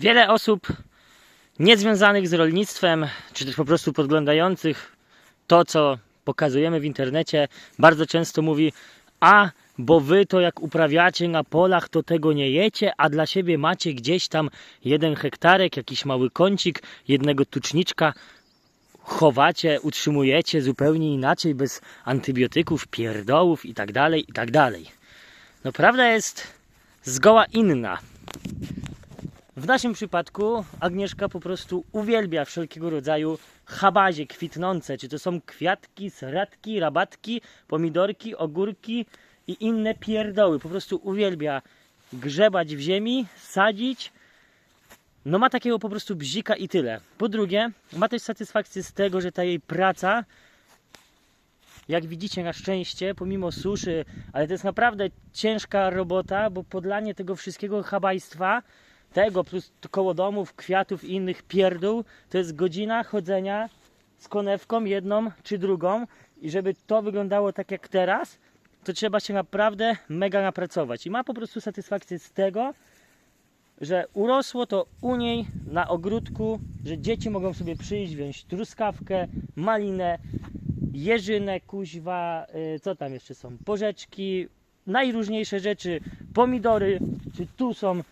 Wiele osób niezwiązanych z rolnictwem, czy też po prostu podglądających to, co pokazujemy w internecie, bardzo często mówi: A, bo wy to jak uprawiacie na polach, to tego nie jecie, a dla siebie macie gdzieś tam jeden hektarek, jakiś mały kącik, jednego tuczniczka. Chowacie, utrzymujecie zupełnie inaczej, bez antybiotyków, pierdołów i tak dalej, i tak. No prawda jest zgoła inna. W naszym przypadku Agnieszka po prostu uwielbia wszelkiego rodzaju habazie kwitnące, czy to są kwiatki, sratki, rabatki, pomidorki, ogórki i inne pierdoły. Po prostu uwielbia grzebać w ziemi, sadzić. No ma takiego po prostu bzika i tyle. Po drugie, ma też satysfakcję z tego, że ta jej praca jak widzicie na szczęście, pomimo suszy, ale to jest naprawdę ciężka robota, bo podlanie tego wszystkiego chabajstwa, tego plus koło domów, kwiatów i innych pierdół, to jest godzina chodzenia z konewką jedną czy drugą. I żeby to wyglądało tak jak teraz, to trzeba się naprawdę mega napracować. I ma po prostu satysfakcję z tego, że urosło to u niej na ogródku, że dzieci mogą sobie przyjść, wziąć truskawkę, malinę, jeżynę, kuźwa, y, co tam jeszcze są, porzeczki, najróżniejsze rzeczy, pomidory, czy tu są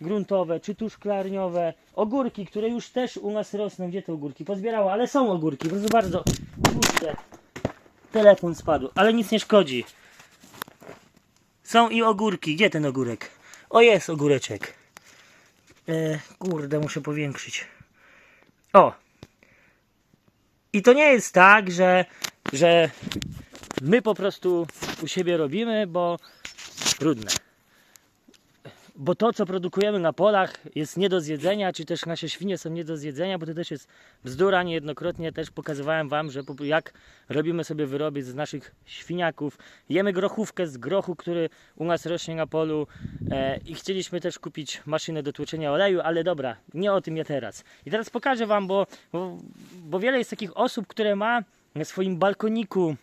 gruntowe, czy tu szklarniowe, ogórki, które już też u nas rosną, gdzie te ogórki? Pozbierało, ale są ogórki, proszę bardzo, puszczę, telefon spadł, ale nic nie szkodzi. Są i ogórki, gdzie ten ogórek? O jest ogóreczek. E, kurde, muszę powiększyć. O, i to nie jest tak, że, że my po prostu u siebie robimy, bo trudne. Bo to, co produkujemy na polach, jest nie do zjedzenia, czy też nasze świnie są nie do zjedzenia, bo to też jest bzdura. Niejednokrotnie też pokazywałem Wam, że jak robimy sobie wyroby z naszych świniaków. Jemy grochówkę z grochu, który u nas rośnie na polu e, i chcieliśmy też kupić maszynę do tłoczenia oleju, ale dobra, nie o tym ja teraz. I teraz pokażę Wam, bo, bo, bo wiele jest takich osób, które ma na swoim balkoniku,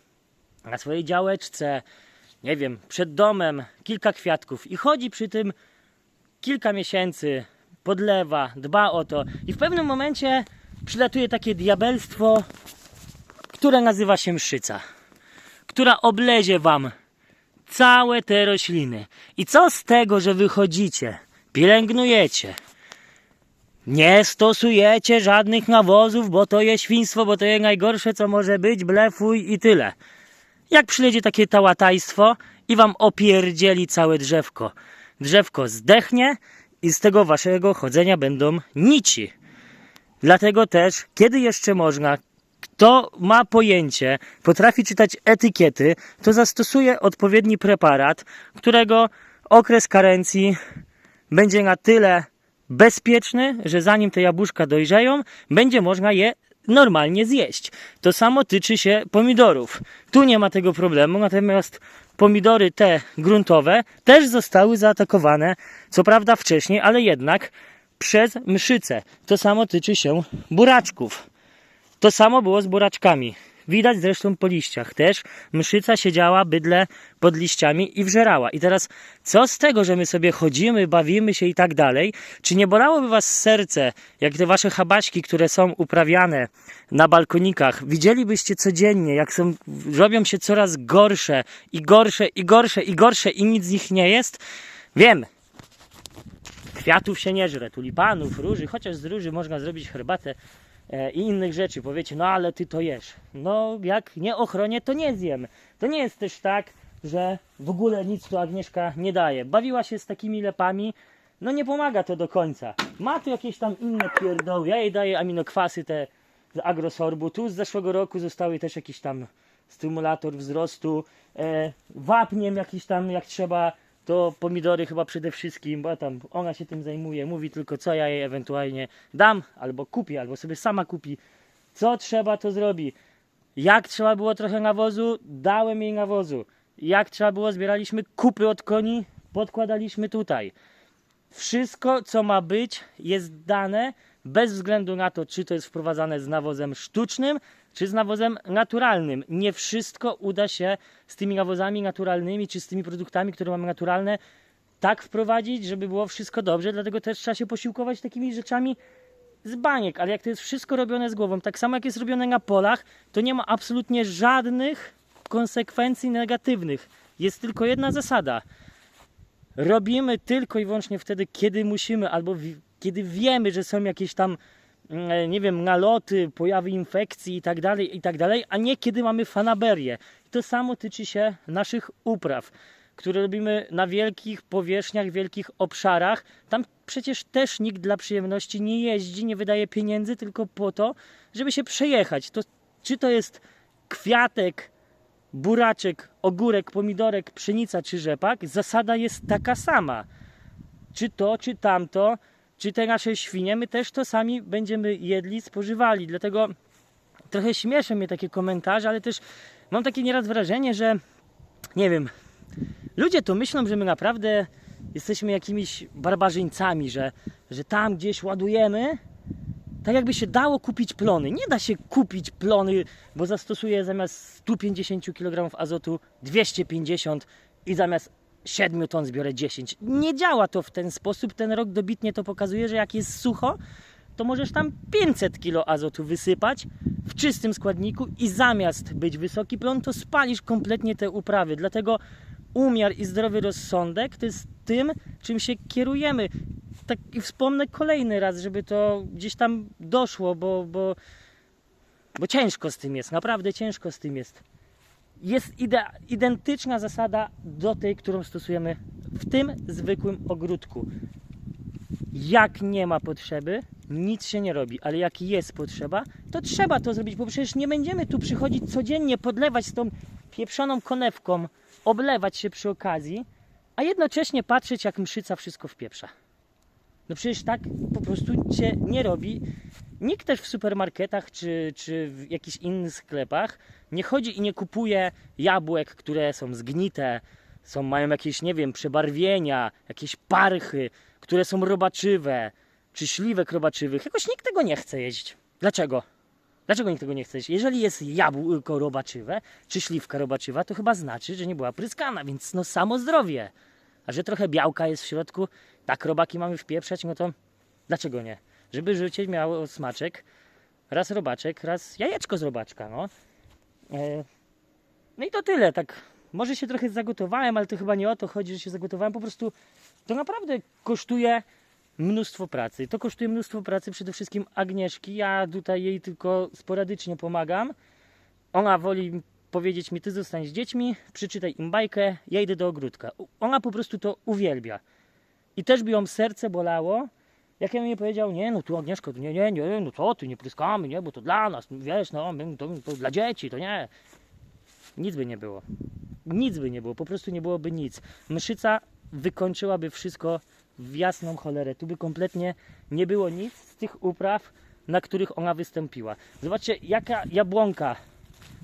na swojej działeczce, nie wiem, przed domem kilka kwiatków i chodzi przy tym kilka miesięcy, podlewa, dba o to i w pewnym momencie przylatuje takie diabelstwo, które nazywa się mszyca, która oblezie wam całe te rośliny. I co z tego, że wychodzicie, pielęgnujecie, nie stosujecie żadnych nawozów, bo to jest świństwo, bo to jest najgorsze, co może być, blefuj i tyle. Jak przyjedzie takie tałatajstwo i wam opierdzieli całe drzewko. Drzewko zdechnie i z tego waszego chodzenia będą nici. Dlatego też, kiedy jeszcze można, kto ma pojęcie, potrafi czytać etykiety, to zastosuje odpowiedni preparat, którego okres karencji będzie na tyle bezpieczny, że zanim te jabłuszka dojrzeją, będzie można je normalnie zjeść. To samo tyczy się pomidorów. Tu nie ma tego problemu, natomiast pomidory te gruntowe też zostały zaatakowane, co prawda wcześniej, ale jednak przez mszyce. To samo tyczy się buraczków. To samo było z buraczkami. Widać zresztą po liściach też. Mszyca siedziała bydle pod liściami i wżerała. I teraz, co z tego, że my sobie chodzimy, bawimy się i tak dalej? Czy nie bolałoby was serce, jak te wasze habaśki, które są uprawiane na balkonikach, widzielibyście codziennie, jak są, robią się coraz gorsze i gorsze i gorsze i gorsze i nic z nich nie jest? Wiem, kwiatów się nie żre, tulipanów, róży, chociaż z róży można zrobić herbatę i innych rzeczy. Powiecie, no ale ty to jesz. No jak nie ochronię, to nie zjem. To nie jest też tak, że w ogóle nic tu Agnieszka nie daje. Bawiła się z takimi lepami, no nie pomaga to do końca. Ma tu jakieś tam inne pierdoły. Ja jej daję aminokwasy te z agrosorbu. Tu z zeszłego roku zostały też jakiś tam stymulator wzrostu. E, wapniem jakiś tam jak trzeba to pomidory chyba przede wszystkim, bo tam ona się tym zajmuje, mówi tylko co ja jej ewentualnie dam, albo kupi, albo sobie sama kupi. Co trzeba, to zrobi. Jak trzeba było trochę nawozu, dałem jej nawozu. Jak trzeba było, zbieraliśmy kupy od koni, podkładaliśmy tutaj. Wszystko, co ma być, jest dane bez względu na to, czy to jest wprowadzane z nawozem sztucznym, czy z nawozem naturalnym. Nie wszystko uda się z tymi nawozami naturalnymi, czy z tymi produktami, które mamy naturalne, tak wprowadzić, żeby było wszystko dobrze, dlatego też trzeba się posiłkować takimi rzeczami z baniek, ale jak to jest wszystko robione z głową, tak samo jak jest robione na polach, to nie ma absolutnie żadnych konsekwencji negatywnych. Jest tylko jedna zasada. Robimy tylko i wyłącznie wtedy, kiedy musimy, albo kiedy wiemy, że są jakieś tam, mm, nie wiem, naloty, pojawy infekcji i tak dalej, i tak dalej, a nie kiedy mamy fanaberię. To samo tyczy się naszych upraw, które robimy na wielkich powierzchniach, wielkich obszarach. Tam przecież też nikt dla przyjemności nie jeździ, nie wydaje pieniędzy tylko po to, żeby się przejechać. To, czy to jest kwiatek, buraczek, ogórek, pomidorek, pszenica czy rzepak, zasada jest taka sama. Czy to, czy tamto, czy te nasze świnie, my też to sami będziemy jedli, spożywali. Dlatego trochę śmieszy mnie takie komentarze, ale też mam takie nieraz wrażenie, że nie wiem, ludzie to myślą, że my naprawdę jesteśmy jakimiś barbarzyńcami, że, że tam gdzieś ładujemy, tak jakby się dało kupić plony. Nie da się kupić plony, bo zastosuje zamiast 150 kg azotu 250 i zamiast 7 ton zbiorę 10. Nie działa to w ten sposób. Ten rok dobitnie to pokazuje, że jak jest sucho, to możesz tam 500 kg azotu wysypać w czystym składniku i zamiast być wysoki plon, to spalisz kompletnie te uprawy. Dlatego umiar i zdrowy rozsądek to jest tym, czym się kierujemy. Tak i wspomnę kolejny raz, żeby to gdzieś tam doszło, bo, bo, bo ciężko z tym jest, naprawdę ciężko z tym jest. Jest ide- identyczna zasada do tej, którą stosujemy w tym zwykłym ogródku. Jak nie ma potrzeby, nic się nie robi, ale jak jest potrzeba, to trzeba to zrobić, bo przecież nie będziemy tu przychodzić codziennie, podlewać z tą pieprzoną konewką, oblewać się przy okazji, a jednocześnie patrzeć, jak mszyca wszystko wpieprza. No przecież tak po prostu się nie robi. Nikt też w supermarketach czy, czy w jakichś innych sklepach nie chodzi i nie kupuje jabłek, które są zgnite, są, mają jakieś, nie wiem, przebarwienia, jakieś parchy, które są robaczywe, czy śliwek robaczywych. Jakoś nikt tego nie chce jeść. Dlaczego? Dlaczego nikt tego nie chce jeść? Jeżeli jest jabłko robaczywe, czy śliwka robaczywa, to chyba znaczy, że nie była pryskana, więc no samo zdrowie. A że trochę białka jest w środku, tak robaki mamy wpieprzać, no to dlaczego nie? Żeby życie miało smaczek, raz robaczek, raz jajeczko z robaczka, no. E, no i to tyle, tak. Może się trochę zagotowałem, ale to chyba nie o to chodzi, że się zagotowałem. Po prostu to naprawdę kosztuje mnóstwo pracy. To kosztuje mnóstwo pracy przede wszystkim Agnieszki. Ja tutaj jej tylko sporadycznie pomagam. Ona woli powiedzieć mi, ty zostań z dziećmi, przeczytaj im bajkę, ja idę do ogródka. Ona po prostu to uwielbia. I też by ją serce bolało, jak ja jej powiedział, nie, no tu Agnieszko, nie, nie, nie, no co ty, nie pryskamy, nie, bo to dla nas, wiesz, no, to, to dla dzieci, to nie. Nic by nie było. Nic by nie było, po prostu nie byłoby nic. Mszyca wykończyłaby wszystko w jasną cholerę. Tu by kompletnie nie było nic z tych upraw, na których ona wystąpiła. Zobaczcie, jaka jabłonka.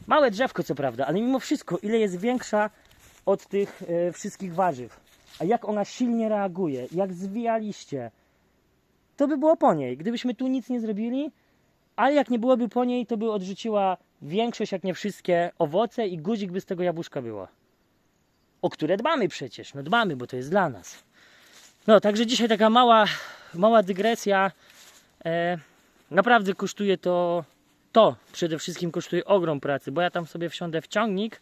Małe drzewko, co prawda, ale mimo wszystko, ile jest większa od tych e, wszystkich warzyw. A jak ona silnie reaguje, jak zwija liście. To by było po niej. Gdybyśmy tu nic nie zrobili, ale jak nie byłoby po niej, to by odrzuciła większość, jak nie wszystkie owoce i guzik by z tego jabłuszka było. O które dbamy przecież. No dbamy, bo to jest dla nas. No, także dzisiaj taka mała, mała dygresja. E, naprawdę kosztuje to, to przede wszystkim kosztuje ogrom pracy, bo ja tam sobie wsiądę w ciągnik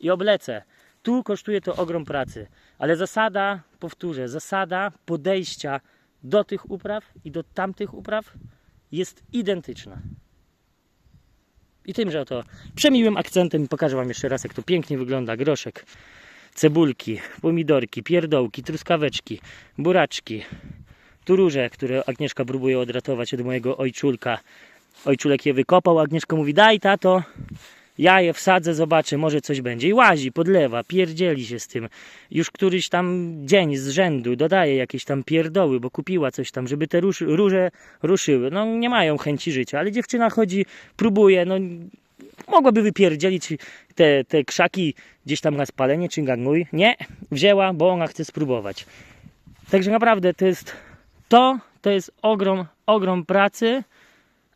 i oblecę. Tu kosztuje to ogrom pracy, ale zasada, powtórzę, zasada podejścia do tych upraw i do tamtych upraw jest identyczna. I tymże oto przemiłym akcentem pokażę Wam jeszcze raz, jak to pięknie wygląda. Groszek, cebulki, pomidorki, pierdołki, truskaweczki, buraczki, tu róże, które Agnieszka próbuje odratować od mojego ojczulka. Ojczulek je wykopał, Agnieszka mówi, daj tato, ja je wsadzę, zobaczę, może coś będzie. I łazi, podlewa, pierdzieli się z tym. Już któryś tam dzień z rzędu dodaje jakieś tam pierdoły, bo kupiła coś tam, żeby te róż, róże ruszyły. No nie mają chęci życia, ale dziewczyna chodzi, próbuje, no mogłaby wypierdzielić te, te krzaki gdzieś tam na spalenie czy ganguj. Nie, wzięła, bo ona chce spróbować. Także naprawdę to jest to, to jest ogrom, ogrom pracy,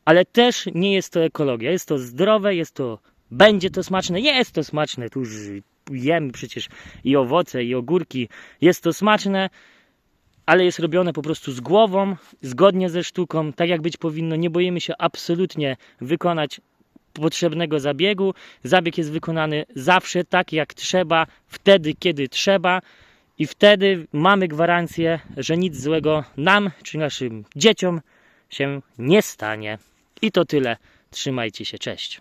ale też nie jest to ekologia. Jest to zdrowe, jest to, będzie to smaczne, jest to smaczne, tu już jemy przecież i owoce, i ogórki. Jest to smaczne, ale jest robione po prostu z głową, zgodnie ze sztuką, tak jak być powinno. Nie boimy się absolutnie wykonać potrzebnego zabiegu. Zabieg jest wykonany zawsze tak, jak trzeba, wtedy, kiedy trzeba. I wtedy mamy gwarancję, że nic złego nam czy naszym dzieciom się nie stanie. I to tyle. Trzymajcie się, cześć.